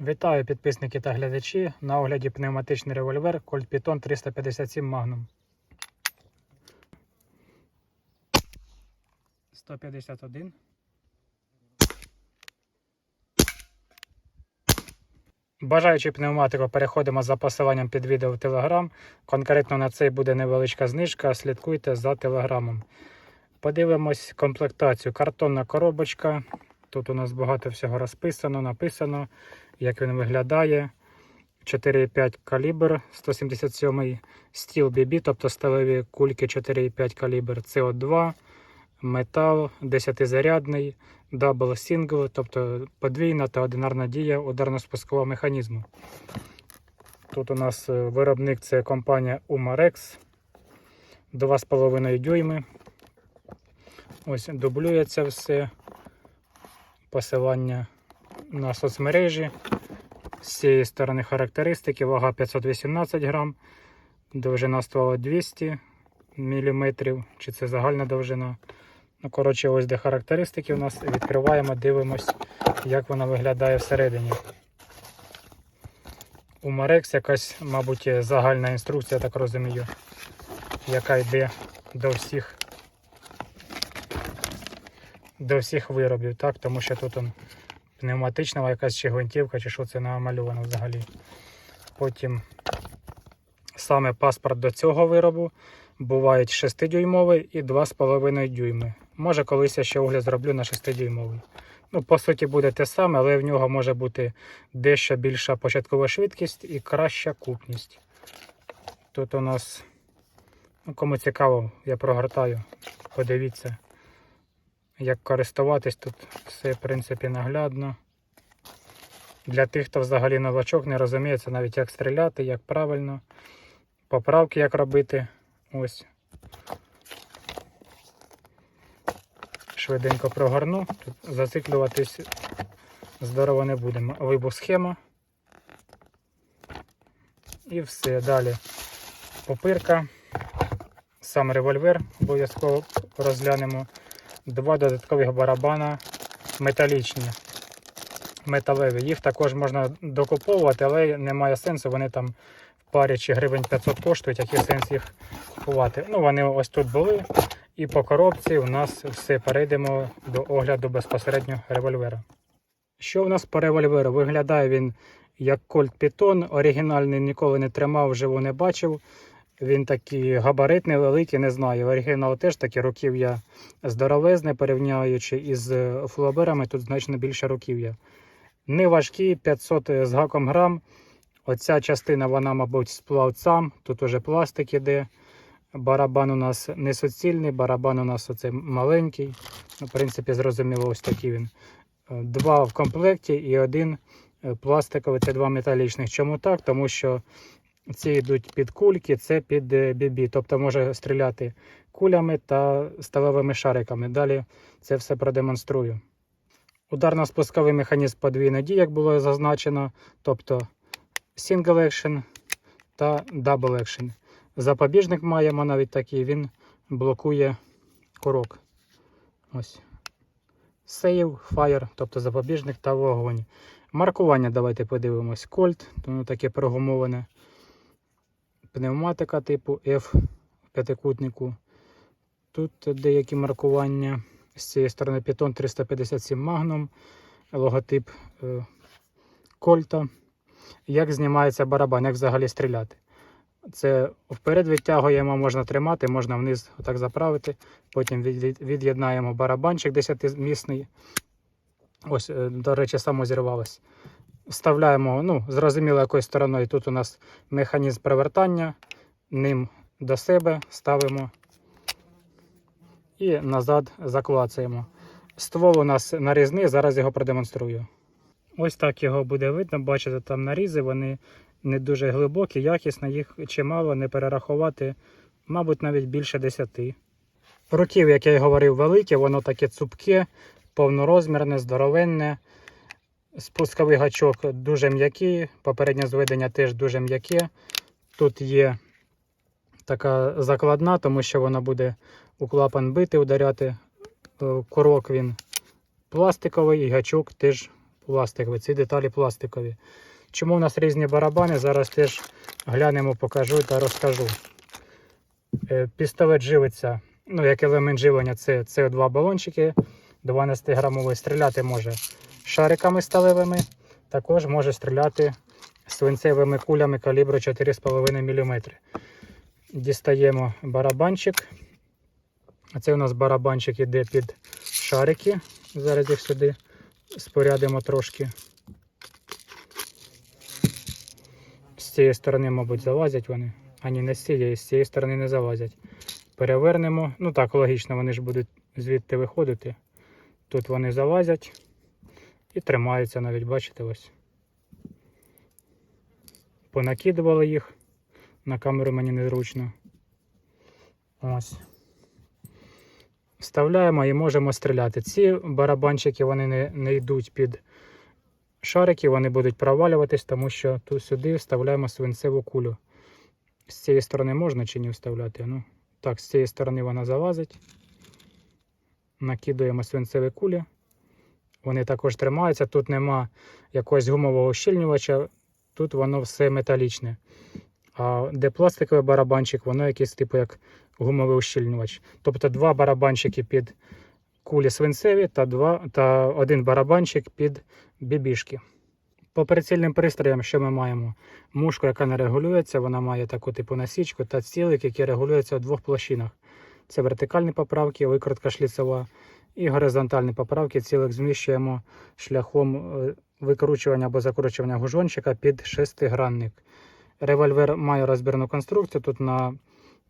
Вітаю підписники та глядачі. На огляді пневматичний револьвер Colt Python 357 Magnum. 151. Бажаючи пневматику, переходимо за посиланням під відео в Telegram. Конкретно на цей буде невеличка знижка. Слідкуйте за телеграмом. Подивимось комплектацію. Картонна коробочка. Тут у нас багато всього розписано, написано, як він виглядає. 4,5 калібр, 177 стіл BB, тобто сталеві кульки 4,5 калібр, CO2, метал, 10-зарядний, дабл сингл, тобто подвійна та одинарна дія ударно-спускового механізму. Тут у нас е, виробник це компанія Umarex 2,5 дюйми. Ось дублюється все. Посилання на соцмережі. З цієї сторони характеристики, вага 518 грам, довжина ствола 200 мм, чи це загальна довжина. Ну, коротше, ось де характеристики у нас. Відкриваємо, дивимось, як вона виглядає всередині. У Marex якась, мабуть, загальна інструкція, так розумію, яка йде до всіх до всіх виробів, так? тому що тут он, пневматична якась чи гвинтівка, чи що це намальовано взагалі. Потім саме паспорт до цього виробу бувають 6-дюймовий і 2,5 дюйми. Може, колись я ще огляд зроблю на 6-дюймовий. Ну, по суті, буде те саме, але в нього може бути дещо більша початкова швидкість і краща купність. Тут у нас, ну, кому цікаво, я прогортаю, подивіться як користуватись, тут все в принципі наглядно. Для тих, хто взагалі новачок не розуміє, це навіть як стріляти, як правильно, поправки як робити. Ось. Швиденько прогорну, тут зациклюватись здорово не будемо. Вибух схема. І все. Далі попирка, сам револьвер обов'язково розглянемо два додаткових барабана металічні, металеві. Їх також можна докуповувати, але немає сенсу. Вони там в парі чи гривень 500 коштують, який сенс їх купувати. Ну, вони ось тут були. І по коробці у нас все перейдемо до огляду безпосередньо револьвера. Що в нас по револьверу? Виглядає він як Colt Python. Оригінальний ніколи не тримав, вживу не бачив. Він такий габаритний, великий, не знаю. Оригінал теж такі руків'я здоровезне, порівняючи із флоберами, тут значно більше руків'я. Не важкі, 500 з гаком грам. Оця частина, вона, мабуть, з плавцям. Тут уже пластик іде. Барабан у нас не суцільний, барабан у нас оце маленький. Ну, В принципі, зрозуміло, ось такий він. Два в комплекті і один пластиковий, це два металічних. Чому так? Тому що ці йдуть під кульки, це під бібі, тобто може стріляти кулями та сталевими шариками. Далі це все продемонструю. Ударно-спусковий механізм подвійної дії, як було зазначено, тобто Single Action та Double Action. Запобіжник маємо навіть такий, він блокує курок. Ось. Save, Fire, тобто запобіжник та вогонь. Маркування давайте подивимось. Colt, воно таке прогумоване пневматика типу F в п'ятикутнику. Тут деякі маркування. З цієї сторони Python 357 Magnum, логотип е, Кольта. Як знімається барабан, як взагалі стріляти. Це вперед відтягуємо, можна тримати, можна вниз отак заправити. Потім від'єднаємо барабанчик 10-місний. Ось, е, до речі, само зірвалось вставляємо, ну, зрозуміло, якою стороною. Тут у нас механізм привертання, ним до себе ставимо і назад заклацаємо. Ствол у нас нарізний, зараз його продемонструю. Ось так його буде видно, бачите, там нарізи, вони не дуже глибокі, якісно, їх чимало не перерахувати, мабуть, навіть більше 10. Руків, як я й говорив, велике, воно таке цупке, повнорозмірне, здоровенне. Спусковий гачок дуже м'який, попереднє зведення теж дуже м'яке. Тут є така закладна, тому що вона буде у клапан бити, ударяти. Е, курок він пластиковий і гачок теж пластикові, ці деталі пластикові. Чому в нас різні барабани? Зараз теж глянемо, покажу та розкажу. Е, Пістолет живиться, ну, як елемент живлення, це CO2 балончики 12-грамовий. Стріляти може шариками сталевими, також може стріляти свинцевими кулями калібру 4,5 мм. Дістаємо барабанчик. Це у нас барабанчик іде під шарики. Зараз їх сюди спорядимо трошки. З цієї сторони, мабуть, залазять вони. Ані не з цієї, з цієї сторони не залазять. Перевернемо. Ну так, логічно, вони ж будуть звідти виходити. Тут вони залазять і тримаються навіть, бачите ось. Понакидували їх. На камеру мені незручно. Ось. Вставляємо і можемо стріляти. Ці барабанчики вони не, не йдуть під шарики, вони будуть провалюватись, тому що тут сюди вставляємо свинцеву кулю. З цієї сторони можна чи не вставляти? Ну, так, з цієї сторони вона залазить. Накидуємо свинцеві кулі. Вони також тримаються. Тут нема якогось гумового ущільнювача, тут воно все металічне. А де пластиковий барабанчик, воно якийсь типу як гумовий ущільнювач. Тобто два барабанчики під кулі свинцеві та, два, та один барабанчик під бібішки. По прицільним пристроям, що ми маємо? Мушку, яка не регулюється, вона має таку типу насічку та цілик, який регулюється у двох площинах. Це вертикальні поправки, викрутка шліцева і горизонтальні поправки. Цілик зміщуємо шляхом е, викручування або закручування гужончика під шестигранник. Револьвер має розбірну конструкцію. Тут на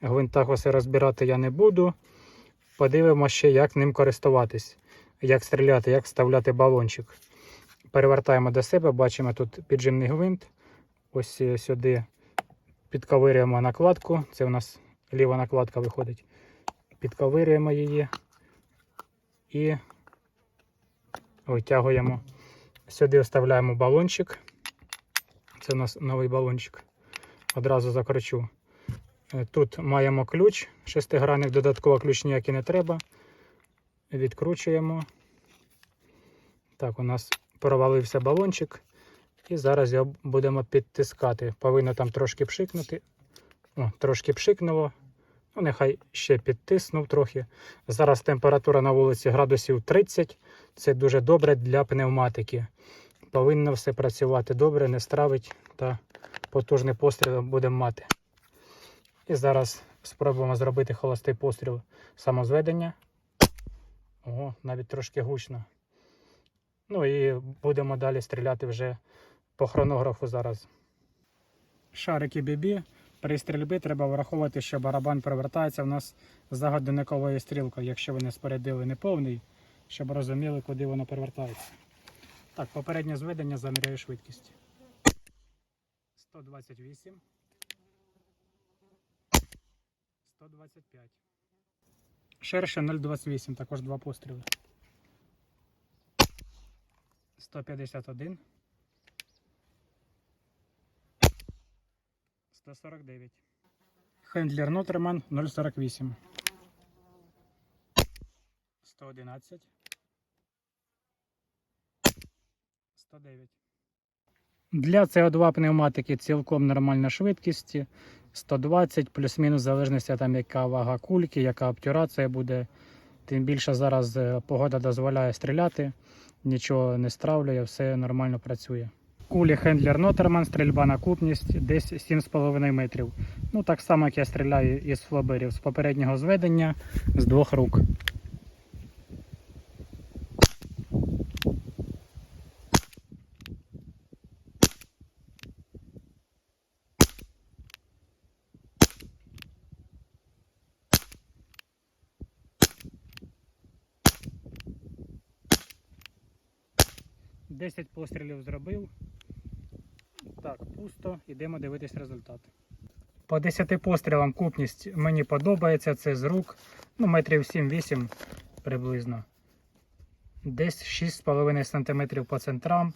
гвинтах усе розбирати я не буду. Подивимося ще, як ним користуватись, як стріляти, як вставляти балончик. Перевертаємо до себе, бачимо тут піджимний гвинт. Ось е, сюди підковирюємо накладку. Це у нас ліва накладка виходить. Підковирюємо її і витягуємо. Сюди вставляємо балончик. Це у нас новий балончик. Одразу закручу. Е, Тут маємо ключ, шестигранник, додатково ключ ніякий не треба. Відкручуємо. Так, у нас провалився балончик. І зараз його будемо підтискати. Повинно там трошки пшикнути. О, трошки пшикнуло. Ну, нехай ще підтиснув трохи. Зараз температура на вулиці градусів 30. Це дуже добре для пневматики. Повинно все працювати добре, не стравить та потужний постріл будемо мати. І зараз спробуємо зробити холостий постріл самозведення. Ого, навіть трошки гучно. Ну і будемо далі стріляти вже по хронографу зараз. Шарики бібі. При стрільбі треба враховувати, що барабан провертається в нас за годинниковою стрілкою, якщо ви не спорядили неповний, щоб розуміли, куди воно перевертається. Так, попереднє зведення заміряю швидкість. 128. 125. Ширше 0,28, також два постріли. 151. 149. Хендлер Нотерман 048. 111. 109. Для CO2 пневматики цілком нормальна швидкість. 120 плюс-мінус залежності там яка вага кульки, яка обтюрація буде. Тим більше зараз е, погода дозволяє стріляти, нічого не стравлює, все нормально працює. Кулі Хендлер Нотерман, стрільба на купність десь 7,5 метрів. Ну так само, як я стріляю із флоберів з попереднього зведення з двох рук. Десять пострілів зробив. Так, пусто, йдемо дивитись результат. По 10 пострілам купність мені подобається, це з рук, ну метрів 7-8 приблизно. Десь 6,5 см по центрам.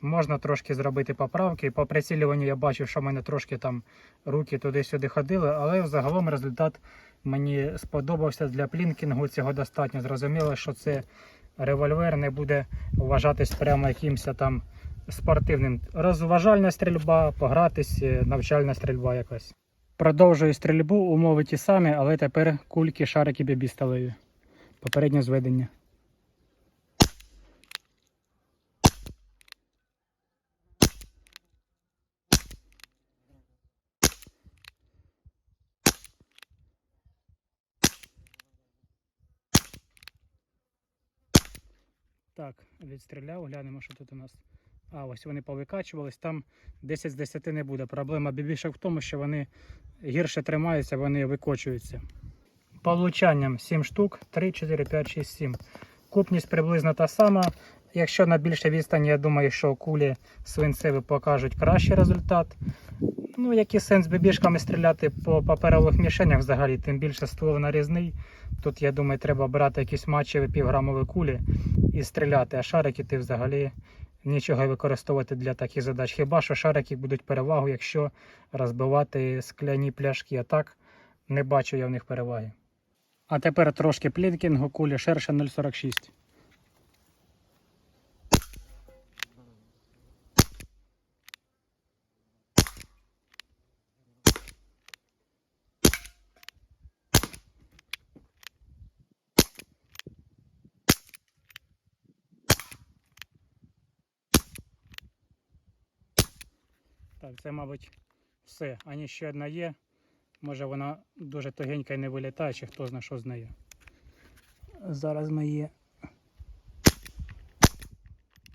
Можна трошки зробити поправки. По прицілюванню я бачив, що в мене трошки там руки туди-сюди ходили, але взагалом результат мені сподобався для плінкінгу. Цього достатньо. Зрозуміло, що це револьвер не буде вважатись прямо якимось там спортивним. Розважальна стрільба, погратись, е, навчальна стрільба якась. Продовжую стрільбу, умови ті самі, але тепер кульки, шарики бібі сталеві. Попереднє зведення. Так, відстріляв, глянемо, що тут у нас. А, ось вони повикачувались, там 10 з 10 не буде. Проблема бібішок в тому, що вони гірше тримаються, вони викочуються. По влучанням 7 штук, 3, 4, 5, 6, 7. Купність приблизно та сама. Якщо на більшій відстані, я думаю, що кулі свинцеві покажуть кращий результат. Ну, який сенс бібішками стріляти по паперових мішенях взагалі, тим більше ствол нарізний. Тут, я думаю, треба брати якісь матчеві півграмові кулі і стріляти, а шарики ти взагалі нічого використовувати для таких задач. Хіба що шарики будуть перевагу, якщо розбивати скляні пляшки. А так не бачу я в них переваги. А тепер трошки плінкінгу кулі шерша 0,46. Так, це, мабуть, все. Ані ще одна є. Може вона дуже тугенька і не вилітає, чи хто знає, що з нею. Зараз ми її.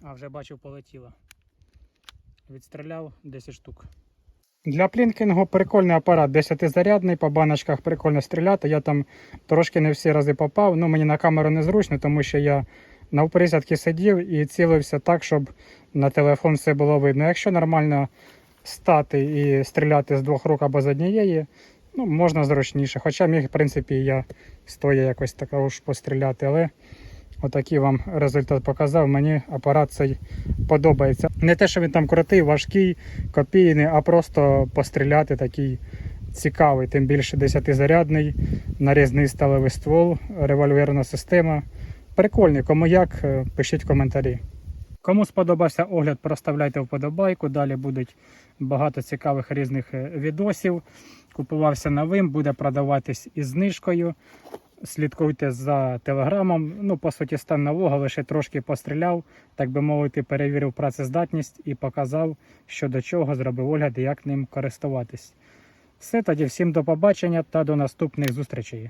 А, вже бачив, полетіла. Відстріляв 10 штук. Для плінкінгу прикольний апарат 10-зарядний, по баночках прикольно стріляти. Я там трошки не всі рази попав. Ну, мені на камеру незручно, тому що я навприсядки сидів і цілився так, щоб на телефон все було видно. Якщо нормально стати і стріляти з двох рук або з однієї, ну, можна зручніше. Хоча міг, в принципі, я стоя якось також постріляти, але отакий вам результат показав. Мені апарат цей подобається. Не те, що він там крутий, важкий, копійний, а просто постріляти такий цікавий, тим більше 10-зарядний, нарізний сталевий ствол, револьверна система. Прикольний, кому як, е, пишіть коментарі. Кому сподобався огляд, проставляйте вподобайку. Далі будуть багато цікавих різних е, відосів. Купувався новим, буде продаватись із знижкою. Слідкуйте за телеграмом. Ну, по суті, стан нового, лише трошки постріляв, так би мовити, перевірив працездатність і показав, що до чого зробив огляд і як ним користуватись. Все тоді, всім до побачення та до наступних зустрічей.